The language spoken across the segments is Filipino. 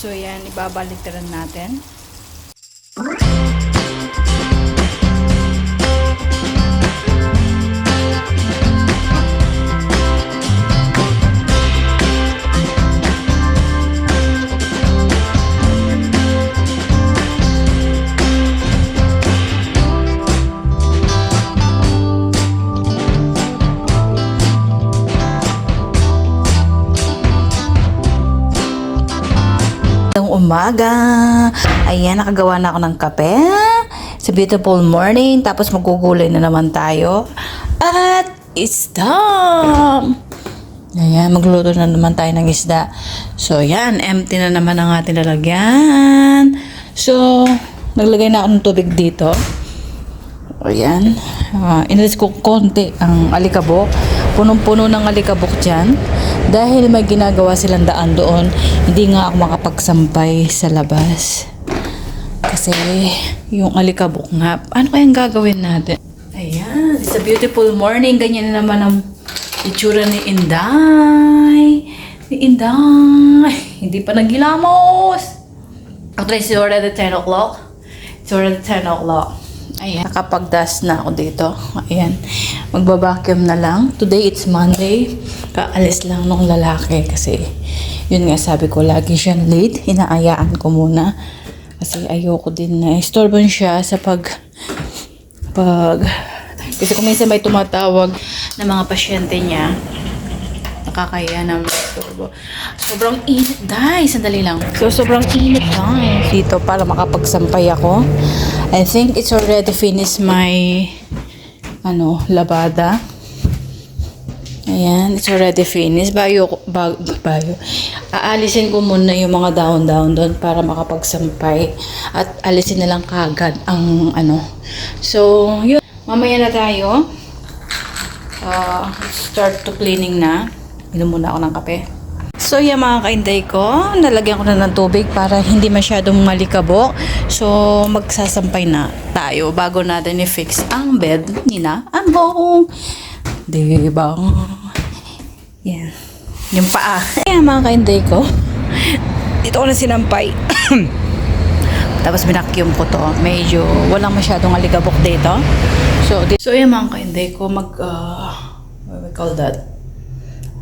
So yan, ibabalik natin. Umaga. Ayan, nakagawa na ako ng kape. It's a beautiful morning. Tapos magugulay na naman tayo. At isda. Ayan, magluto na naman tayo ng isda. So, yan. Empty na naman ang ating lalagyan. So, naglagay na ako ng tubig dito. Ayan. Uh, inalis ko konti ang alikabok. Punong-puno ng alikabok dyan. Dahil may ginagawa silang daan doon, hindi nga ako makapagsampay sa labas. Kasi yung alikabok nga, ano kayang gagawin natin? Ayan, it's a beautiful morning. Ganyan na naman ang itsura ni Inday. Ni Inday. Hindi pa nagilamos. Actually, it's already 10 o'clock. It's already 10 o'clock. Ayan. Nakapag-dust na ako dito. Ayan. Magbabacuum na lang. Today, it's Monday. Kaalis lang nung lalaki kasi yun nga sabi ko, lagi siyang late. Inaayaan ko muna. Kasi ayoko din na istorban siya sa pag pag kasi kung minsan may tumatawag na mga pasyente niya nakakaya na istorbo. Sobrang init, dai. Sandali lang. So, sobrang init, dai. Dito para makapagsampay ako. I think it's already finished my ano, labada. Ayan, it's already finished. Bayo, bayo, bayo. Aalisin ko muna yung mga down-down doon para makapagsampay. At alisin na lang kagad ang ano. So, yun. Mamaya na tayo. Uh, start to cleaning na. Inom muna ako ng kape. So, yan mga kainday ko, nalagyan ko na ng tubig para hindi masyadong malikabok. So, magsasampay na tayo bago natin i-fix ang bed ni na Ambong. Diba? Yan. Yung paa. Yan mga kainday ko. Dito ko na sinampay. Tapos binakyum ko to. Medyo walang masyadong alikabok dito. So, so yan mga kainday ko, mag, uh, what we call that?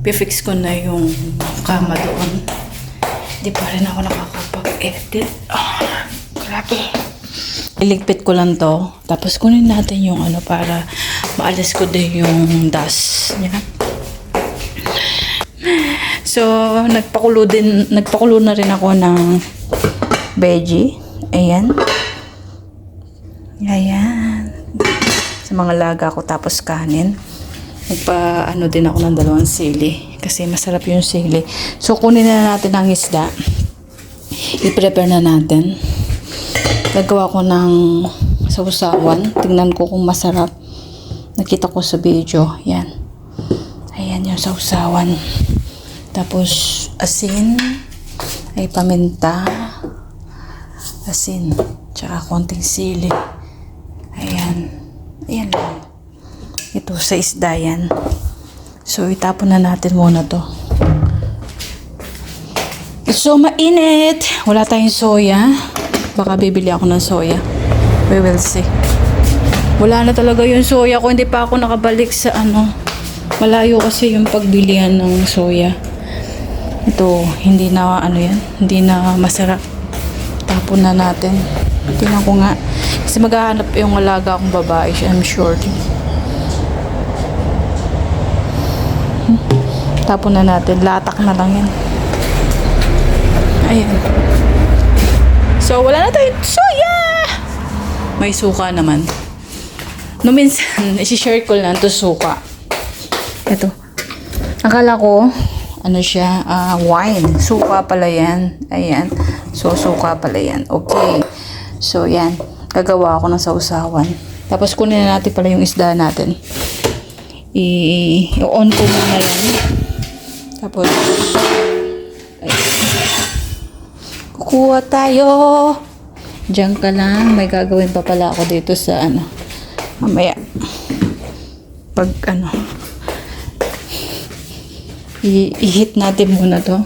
Pifix ko na yung kama doon. Di pa rin ako nakakapag-edit. Ah, grabe. Iligpit ko lang to. Tapos kunin natin yung ano para maalis ko din yung dust niya. So, nagpakulo din, nagpakulo na rin ako ng veggie. Ayan. Ayan. Sa mga laga ko tapos kanin. Nagpa ano din ako ng dalawang sili kasi masarap yung sili. So kunin na natin ang isda. I-prepare na natin. Gagawa ko ng sausawan. Tingnan ko kung masarap. Nakita ko sa video. Yan. Ayan yung sausawan. Tapos asin. Ay paminta. Asin. Tsaka konting sili. Ayan. Ayan lang. Ito sa isda yan. So, itapon na natin muna to. It's so mainit. Wala tayong soya. Baka bibili ako ng soya. We will see. Wala na talaga yung soya ko. Hindi pa ako nakabalik sa ano. Malayo kasi yung pagbilihan ng soya. Ito, hindi na ano yan. Hindi na masarap. Tapon na natin. Tingnan ko nga. Kasi maghahanap yung alaga akong babae. I'm sure. Tapon na natin. Latak na lang yan. Ayan. So, wala na tayong soya! May suka naman. No minsan, isi-share ko lang to suka. Ito. Akala ko, ano siya, ah, wine. Suka pala yan. Ayan. So, suka pala yan. Okay. So, yan. Gagawa ako ng sausawan. Tapos, kunin na natin pala yung isda natin. I-on ko muna yan. Tapos, ay, kukuha tayo. Diyan ka lang. May gagawin pa pala ako dito sa ano. Mamaya. Pag ano. I- i-hit natin muna to.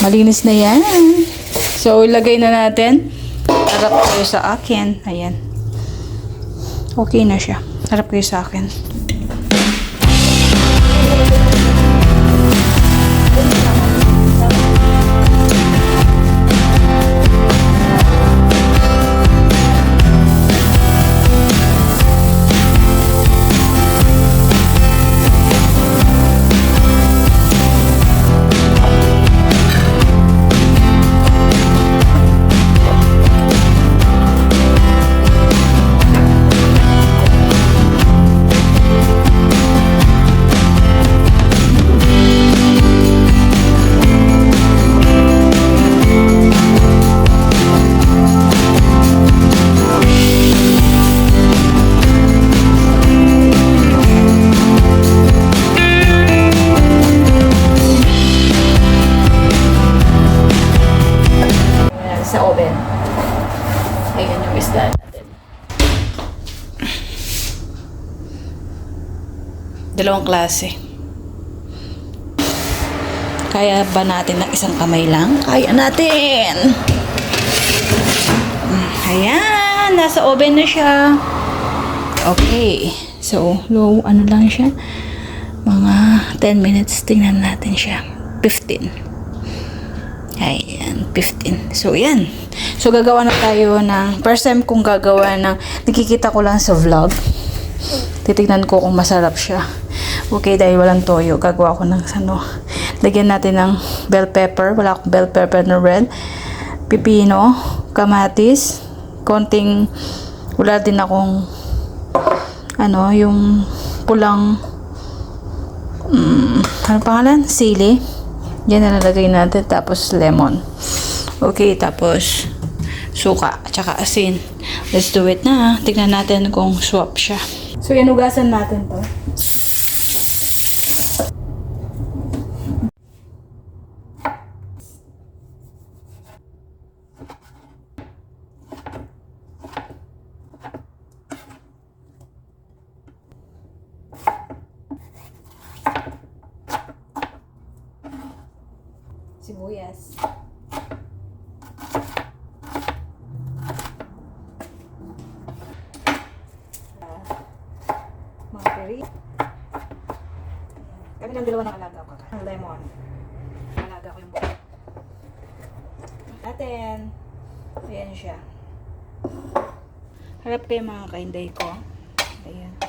Malinis na yan. So, ilagay na natin. Harap kayo sa akin. Ayan. Okay na siya. Harap kayo sa akin. Dalawang klase. Kaya ba natin ng isang kamay lang? Kaya natin! Mm, Ayan! Nasa oven na siya. Okay. So, low, ano lang siya? Mga 10 minutes. Tingnan natin siya. 15. Ayan, 15. So, yan. So, gagawa na tayo ng, first time kong gagawa ng, nakikita ko lang sa vlog. Titignan ko kung masarap siya. Okay, dahil walang toyo, gagawa ko ng ano. Lagyan natin ng bell pepper. Wala akong bell pepper na red. Pipino, kamatis, konting, wala din akong, ano, yung pulang, mm, ano pangalan? Sili. Yan na nalagay natin. Tapos lemon. Okay, tapos suka, tsaka asin. Let's do it na. Tignan natin kung swap siya. So, yan, ugasan natin to. Sibuyas. Mga peri. Kami lang dalawa ng alaga ko. Ang lemon. Alaga ko yung buka. Natin. Ayan siya. Harap kayo mga kainday ko. Ayan.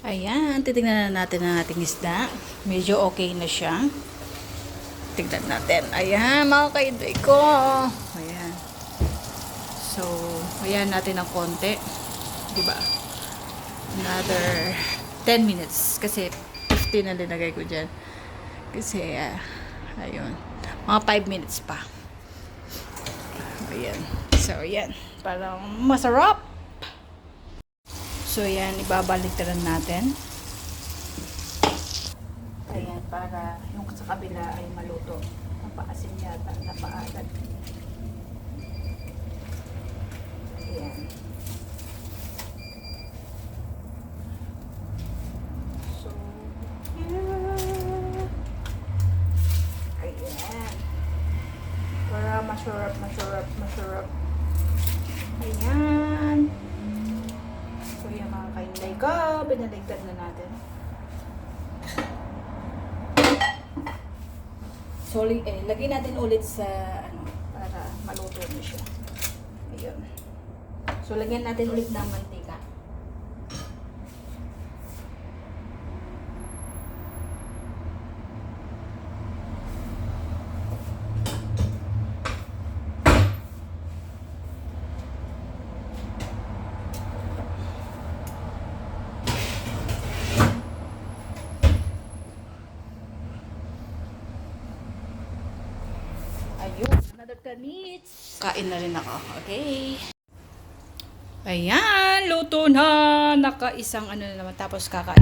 Ayan, titignan na natin ang ating isda. Medyo okay na siya. Tignan natin. Ayan, mga kaiday ko. Ayan. So, ayan natin ng konti. Diba? Another 10 minutes. Kasi 15 na linagay ko dyan. Kasi, ah, ayun. Mga 5 minutes pa. Ayan. So, ayan. Parang masarap. So, yan, ibabalik natin. Ayan, para yung sa kabila ay maluto. Napaasin yata, napaalat. Ayan. Binaligtad na natin. So, eh, lagay natin ulit sa, ano, para maluto na siya. Ayun. So, lagyan natin ulit ng mantika. Ayun, another 10 minutes. Kain na rin ako, okay? Ayan, luto na. Nakaisang ano na naman, tapos kakain.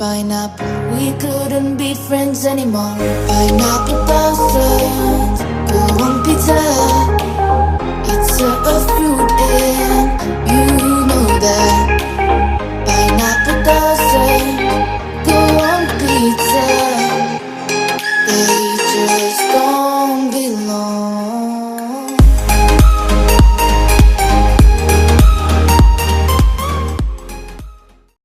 Pineapple, we couldn't be friends anymore.